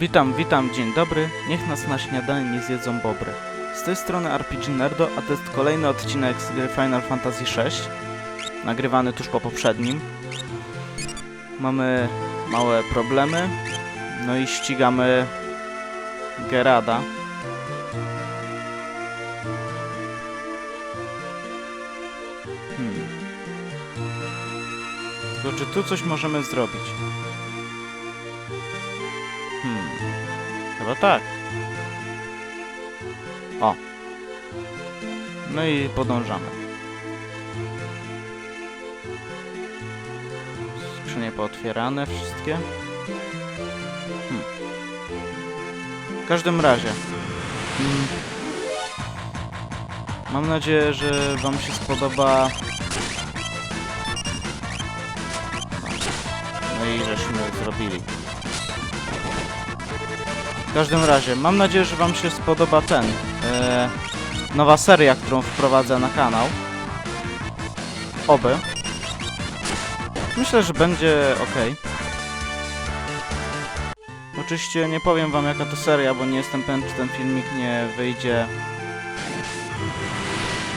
Witam, witam, dzień dobry. Niech nas na śniadanie nie zjedzą bobry. Z tej strony RPG Nerdo, a to jest kolejny odcinek z gry Final Fantasy VI, nagrywany tuż po poprzednim. Mamy małe problemy, no i ścigamy Gerada. Hmm. Tylko czy tu coś możemy zrobić? Tak. O. No i podążamy. Skrzynie pootwierane wszystkie. Hmm. W każdym razie. Mm. Mam nadzieję, że Wam się spodoba. No i żeśmy zrobili. W każdym razie, mam nadzieję, że Wam się spodoba ten. E, nowa seria, którą wprowadzę na kanał. Oby. Myślę, że będzie ok. Oczywiście nie powiem Wam jaka to seria, bo nie jestem pewien, czy ten filmik nie wyjdzie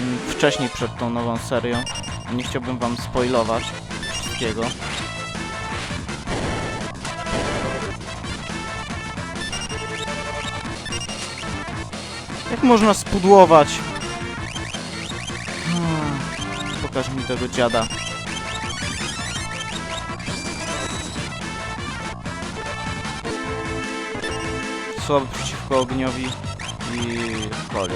mm, wcześniej przed tą nową serią. Nie chciałbym Wam spoilować wszystkiego. Można spudłować? Hmm, Pokaż mi tego dziada. Słaby przeciwko ogniowi i koli.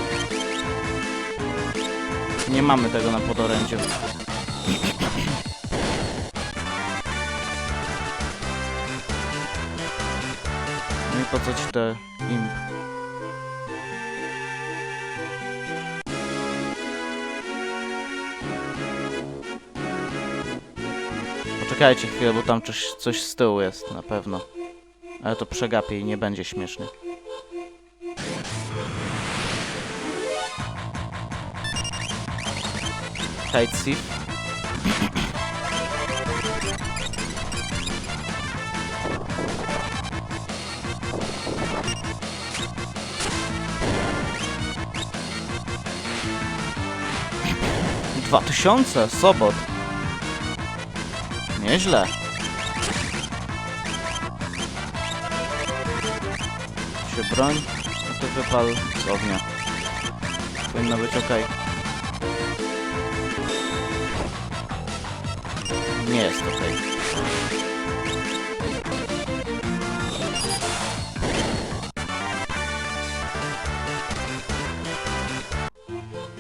Nie mamy tego na podorędziu. No i po co ci te imp? Poczekajcie chwilę, bo tam coś, coś z tyłu jest na pewno. Ale to przegapię i nie będzie śmieszny. Tight Thief. Dwa tysiące, sobot. Nieźle. Się broń, no to wypal z ognia. Powinno być ok. Nie jest ok.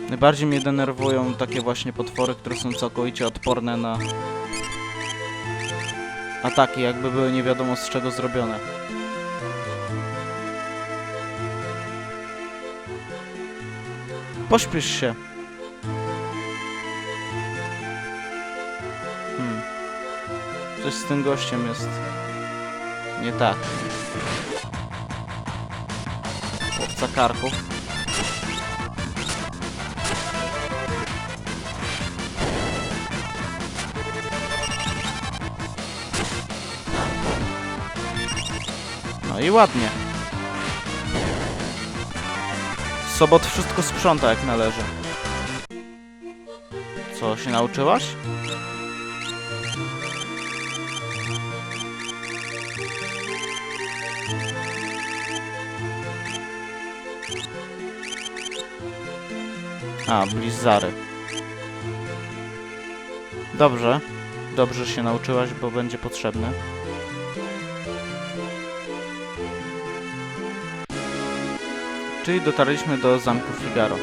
Najbardziej mnie denerwują takie właśnie potwory, które są całkowicie odporne na ataki, jakby były nie wiadomo z czego zrobione. Pośpiesz się. Hmm. Coś z tym gościem jest nie tak. Łowca karków. No i ładnie. Sobot wszystko sprząta jak należy. Co, się nauczyłaś? A, blizzary. Dobrze. Dobrze się nauczyłaś, bo będzie potrzebne. Czyli dotarliśmy do zamku Figaro.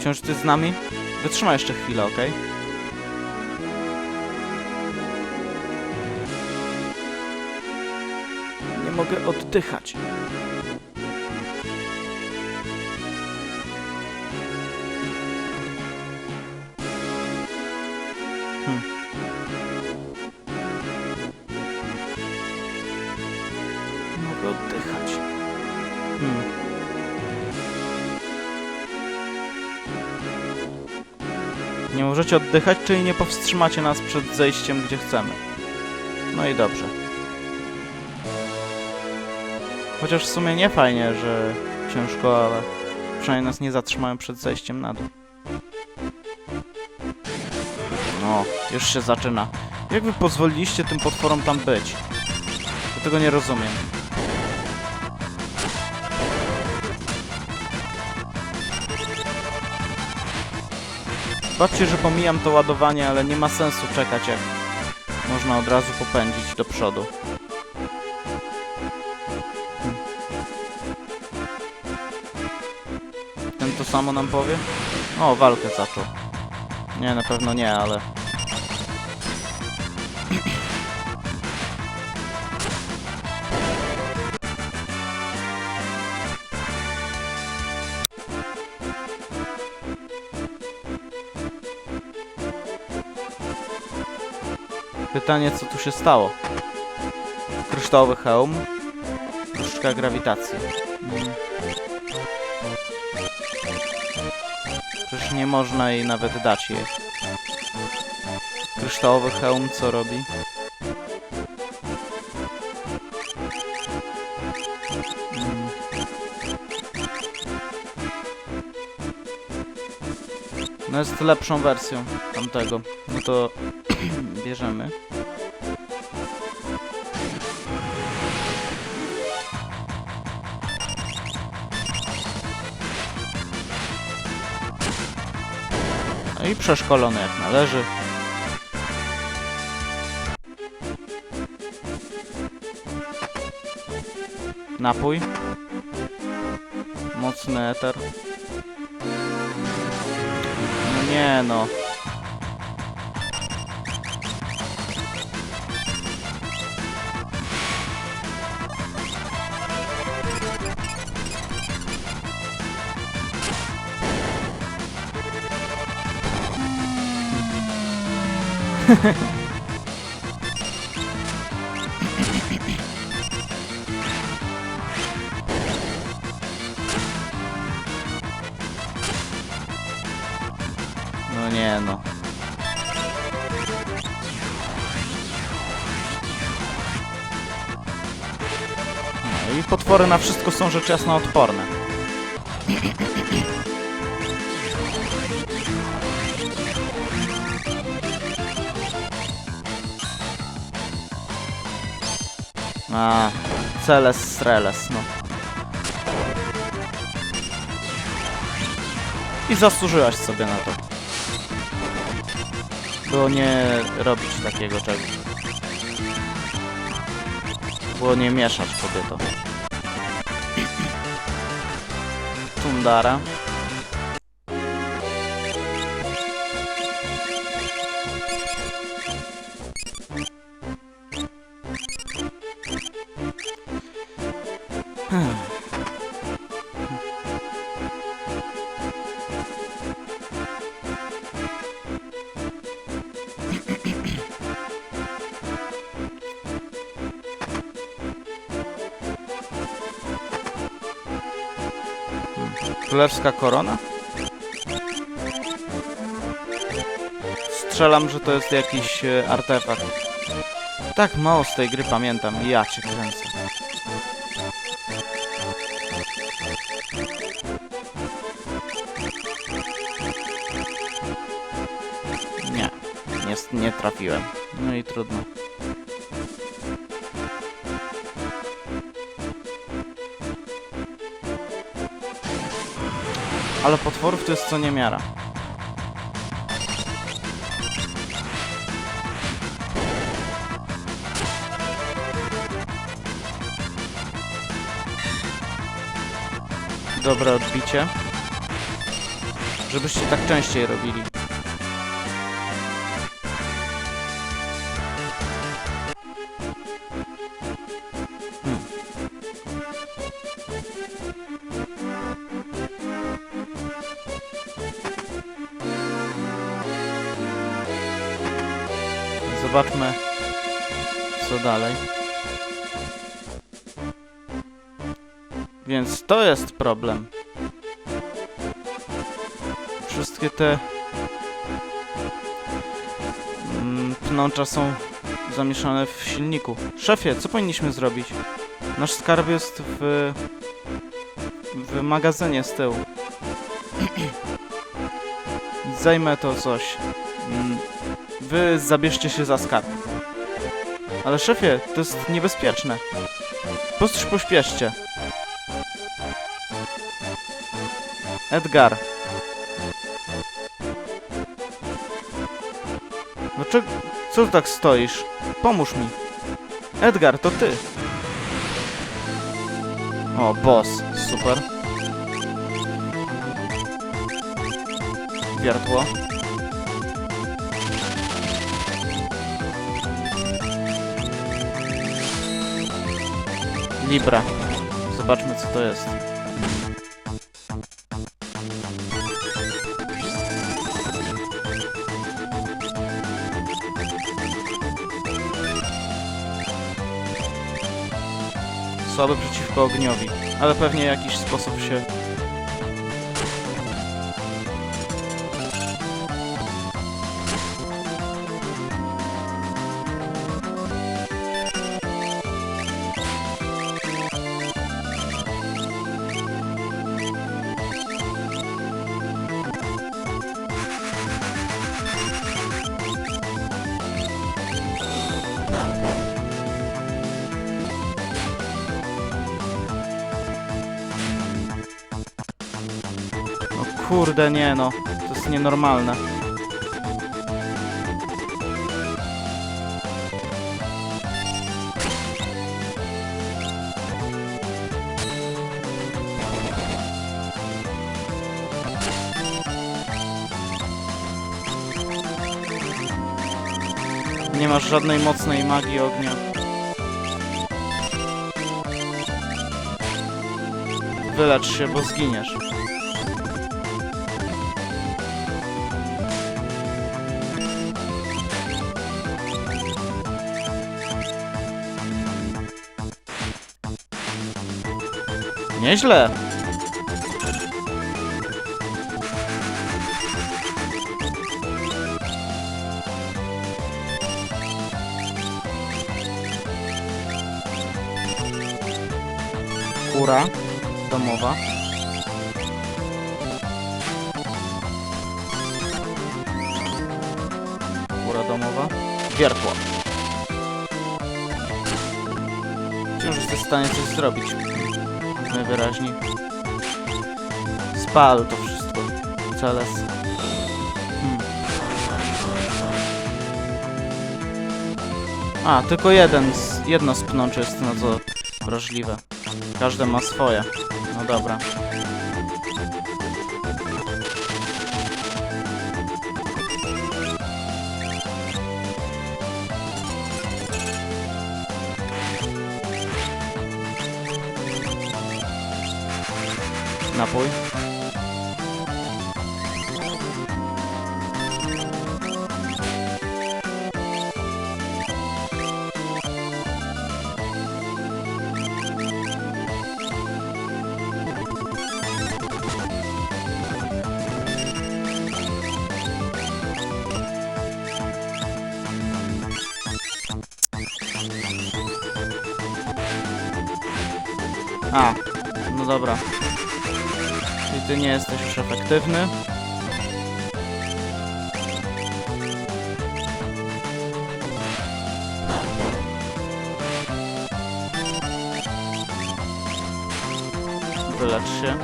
Wciąż ty z nami? Wytrzymaj jeszcze chwilę, ok? Nie mogę oddychać. Możecie oddychać, czyli nie powstrzymacie nas przed zejściem, gdzie chcemy. No i dobrze. Chociaż w sumie nie fajnie, że ciężko, ale przynajmniej nas nie zatrzymają przed zejściem na dół. No, już się zaczyna. Jak wy pozwoliliście tym potworom tam być? Ja tego nie rozumiem. Baczcie, że pomijam to ładowanie, ale nie ma sensu czekać, jak można od razu popędzić do przodu. Ten to samo nam powie? O, walkę zaczął. Nie, na pewno nie, ale... Pytanie, co tu się stało? Kryształowy hełm. Różdżka grawitacji. Przecież nie można jej nawet dać jej. Kryształowy hełm co robi? No jest lepszą wersją tamtego. No to bierzemy. I przeszkolony jak należy. Napój. Mocny eter. No nie no. No nie no. No i potwory na wszystko są rzecz jasna odporne. A, Celes Streles, no. I zasłużyłaś sobie na to. Było nie robić takiego czegoś. Było nie mieszać kobieto. Tundara. Królewska korona? Strzelam, że to jest jakiś e, artefakt. Tak mało z tej gry pamiętam. Ja cię kręcę. Nie. Nie, nie trafiłem. No i trudno. Ale potworów to jest co niemiara. Dobre odbicie. Żebyście tak częściej robili. Zobaczmy, co dalej. Więc to jest problem. Wszystkie te mm, pnącza są zamieszane w silniku. Szefie, co powinniśmy zrobić? Nasz skarb jest w... w magazynie z tyłu. Zajmę to coś. Wy zabierzcie się za skarb. Ale szefie, to jest niebezpieczne. Po prostu się pośpieszcie. Edgar. Dlaczego... Co ty tak stoisz? Pomóż mi. Edgar, to ty. O, boss. Super. Wiertło. Libra. Zobaczmy, co to jest. Słaby przeciwko ogniowi, ale pewnie jakiś sposób się... kurde, nie no. To jest nienormalne. Nie masz żadnej mocnej magii ognia. Wylecz się, bo zginiesz. Nieźle. Kura domowa. Kura domowa. Wiertło. Wciąż jesteś w stanie coś zrobić. Najwyraźniej. Spal to wszystko. Celes. Hmm. A, tylko jeden, z, jedno z jest na co wrażliwe. Każde ma swoje. No dobra. Napój. A, no dobra. Czyli ty nie jesteś już efektywny. Wylecz się.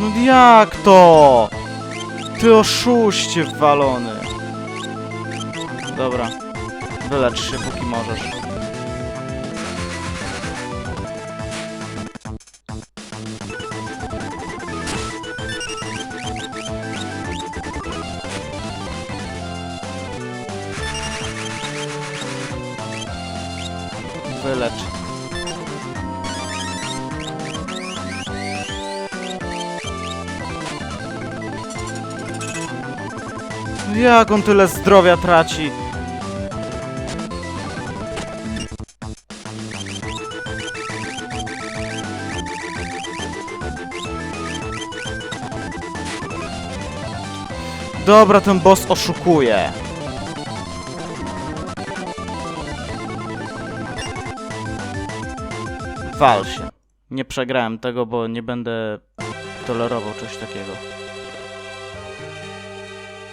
No jak to? Ty oszuście walony. Dobra. Wylecz się póki możesz. Jak on tyle zdrowia traci? Dobra, ten boss oszukuje. Wal się. Nie przegrałem tego, bo nie będę tolerował czegoś takiego.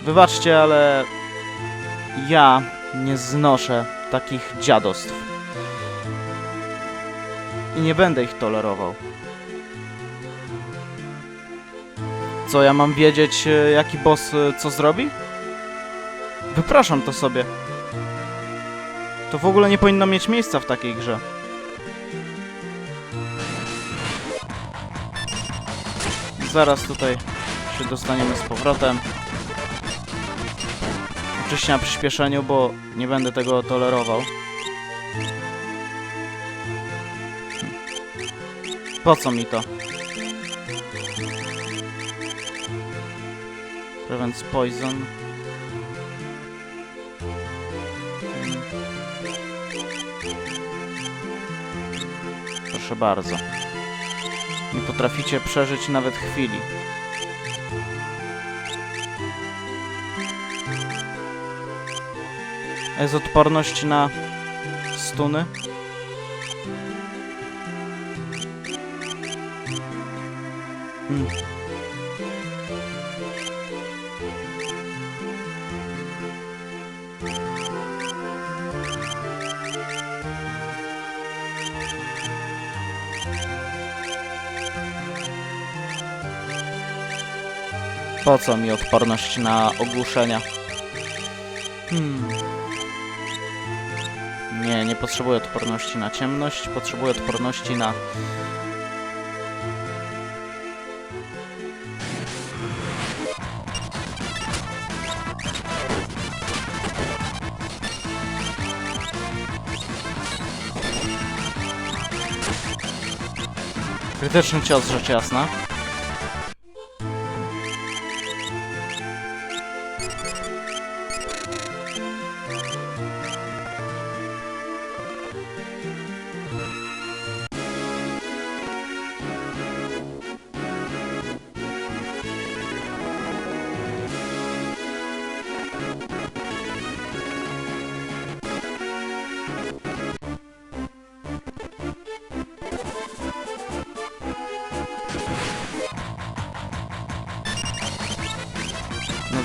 Wybaczcie, ale ja nie znoszę takich dziadostw. I nie będę ich tolerował. Co, ja mam wiedzieć, e, jaki boss e, co zrobi? Wypraszam to sobie. To w ogóle nie powinno mieć miejsca w takiej grze. Zaraz tutaj się dostaniemy z powrotem. Oczywiście na przyspieszeniu, bo nie będę tego tolerował. Po co mi to? Prevents poison. Proszę bardzo. Nie potraficie przeżyć nawet chwili. Jest odporność na stuny? Hmm. Po co mi odporność na ogłuszenia? Hmm. Potrzebuję odporności na ciemność, potrzebuję odporności na... Krytyczny cios, rzecz jasna.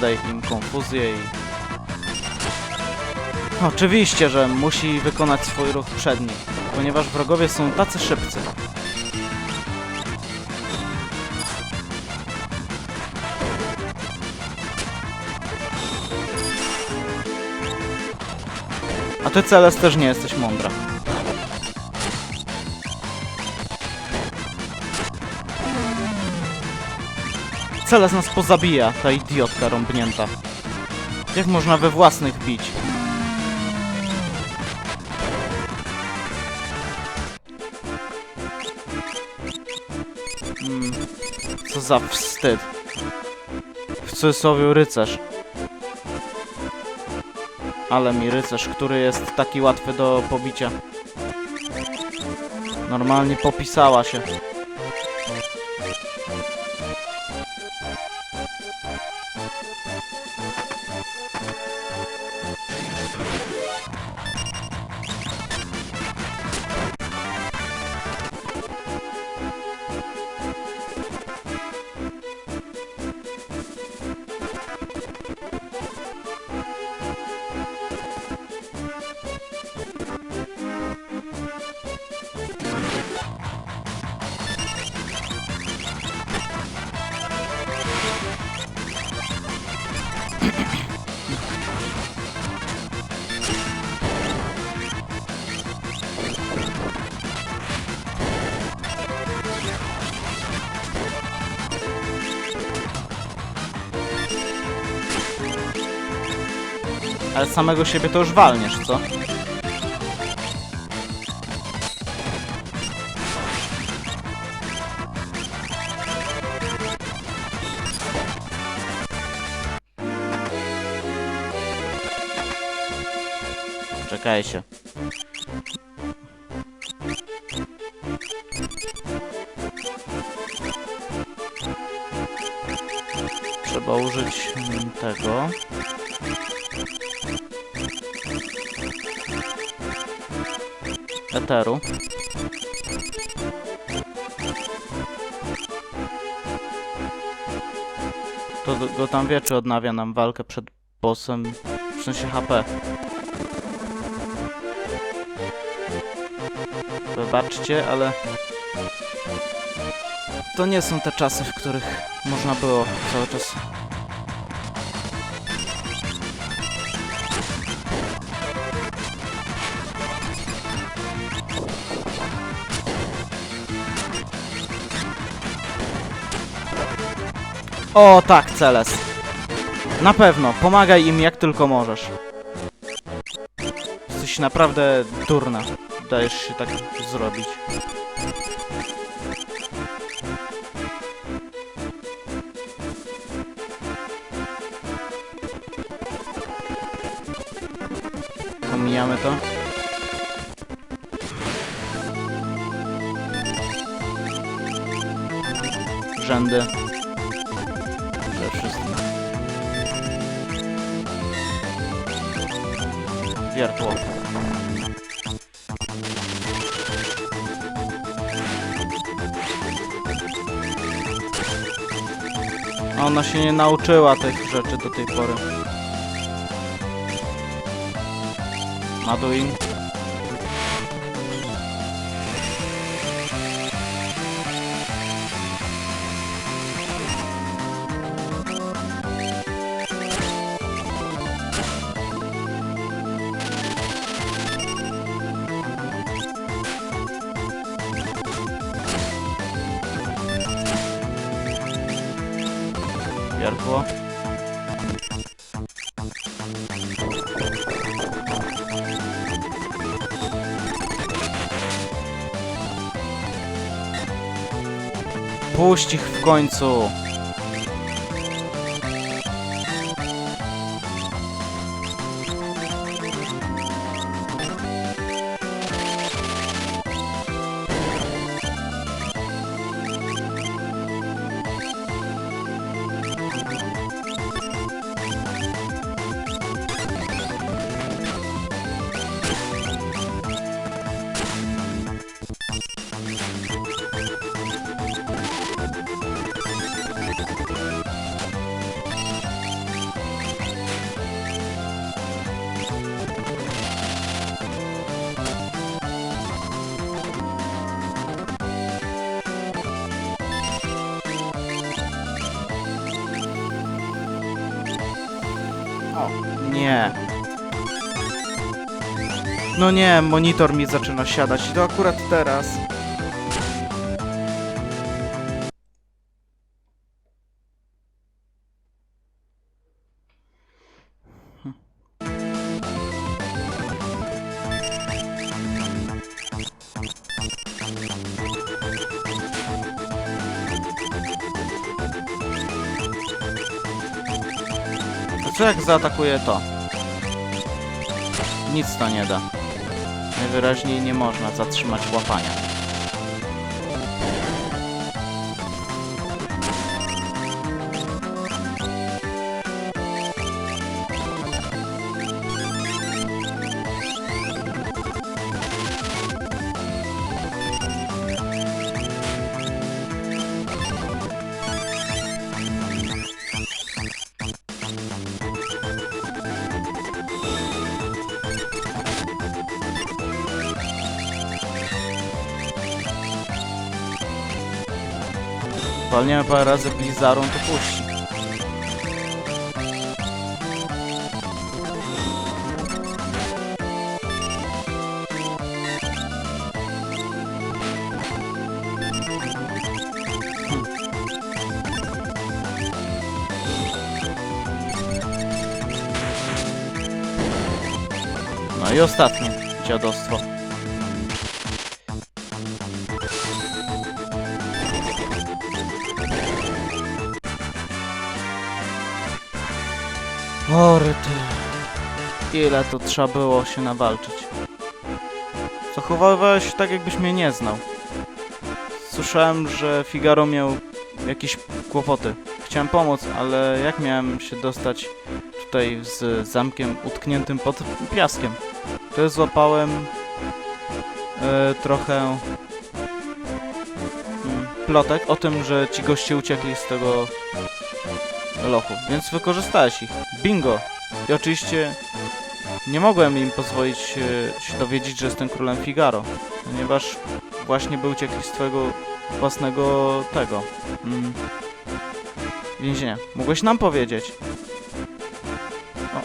Nadaj im konfuzję i... Oczywiście, że musi wykonać swój ruch przedni, ponieważ wrogowie są tacy szybcy. A ty, Celes, też nie jesteś mądra. Celes nas pozabija, ta idiotka rąbnięta. Jak można we własnych bić? Mm, co za wstyd. W cudzysłowie rycerz. Ale mi rycerz, który jest taki łatwy do pobicia. Normalnie popisała się. Samego siebie to już walniesz, co? Czekajcie. Trzeba użyć tego. To go tam wie, czy odnawia nam walkę przed bossem, w sensie HP. Wybaczcie, ale... To nie są te czasy, w których można było cały czas O tak, Celes. Na pewno, pomagaj im jak tylko możesz. Jesteś naprawdę durna. Dajesz się tak zrobić. Pomijamy to. Rzędy. Wiertło. Ona się nie nauczyła tych rzeczy do tej pory. Maduin. Puść ich w końcu. No nie, monitor mi zaczyna siadać i to akurat teraz. Co jak zaatakuję to? Nic to nie da. Najwyraźniej nie można zatrzymać łapania. Walniemy parę razy Blizzarą, to puści. No i ostatnie dziadostwo. Ty. Ile to trzeba było się nawalczyć. Zachowywałeś się tak, jakbyś mnie nie znał. Słyszałem, że Figaro miał jakieś kłopoty. Chciałem pomóc, ale jak miałem się dostać tutaj z zamkiem utkniętym pod piaskiem? To złapałem e, trochę mm, plotek o tym, że ci goście uciekli z tego więc wykorzystałeś ich. Bingo! I oczywiście nie mogłem im pozwolić e, się dowiedzieć, że jestem królem Figaro, ponieważ właśnie by uciekli z twojego własnego tego mm, więzienia. Mogłeś nam powiedzieć.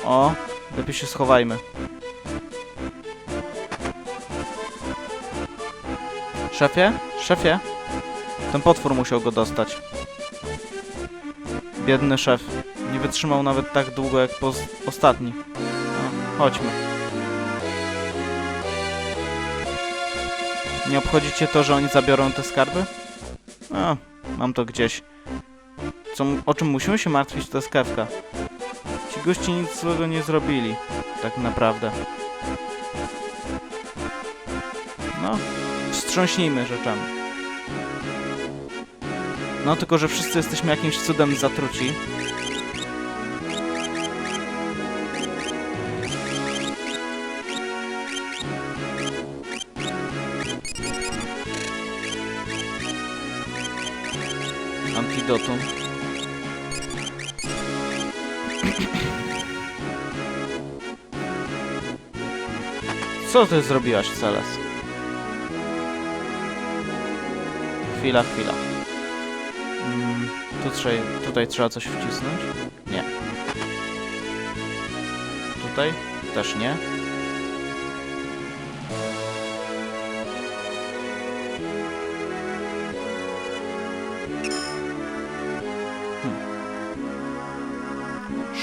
O, o, lepiej się schowajmy. Szefie? Szefie? Ten potwór musiał go dostać. Biedny szef. Nie wytrzymał nawet tak długo jak poz ostatni. No, chodźmy. Nie obchodzi cię to, że oni zabiorą te skarby? A, mam to gdzieś. Co, o czym musimy się martwić, to jest kewka. Ci gości nic złego nie zrobili, tak naprawdę. No, wstrząśnijmy rzeczami. No, tylko że wszyscy jesteśmy jakimś cudem zatruci. Antidotum. Co ty zrobiłaś, Celes? Chwila, chwila. Mm, tu trzeba, tutaj trzeba coś wcisnąć? Nie. Tutaj? Też nie.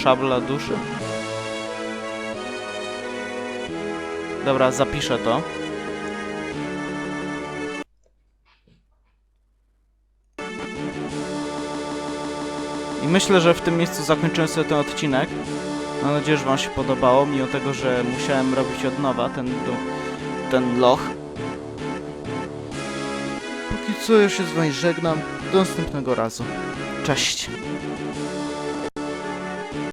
Szabla duszy. Dobra, zapiszę to. Myślę, że w tym miejscu zakończymy sobie ten odcinek. Mam nadzieję, że Wam się podobało, mimo tego, że musiałem robić od nowa ten, ten loch. Póki co już się z Wami żegnam. Do następnego razu. Cześć.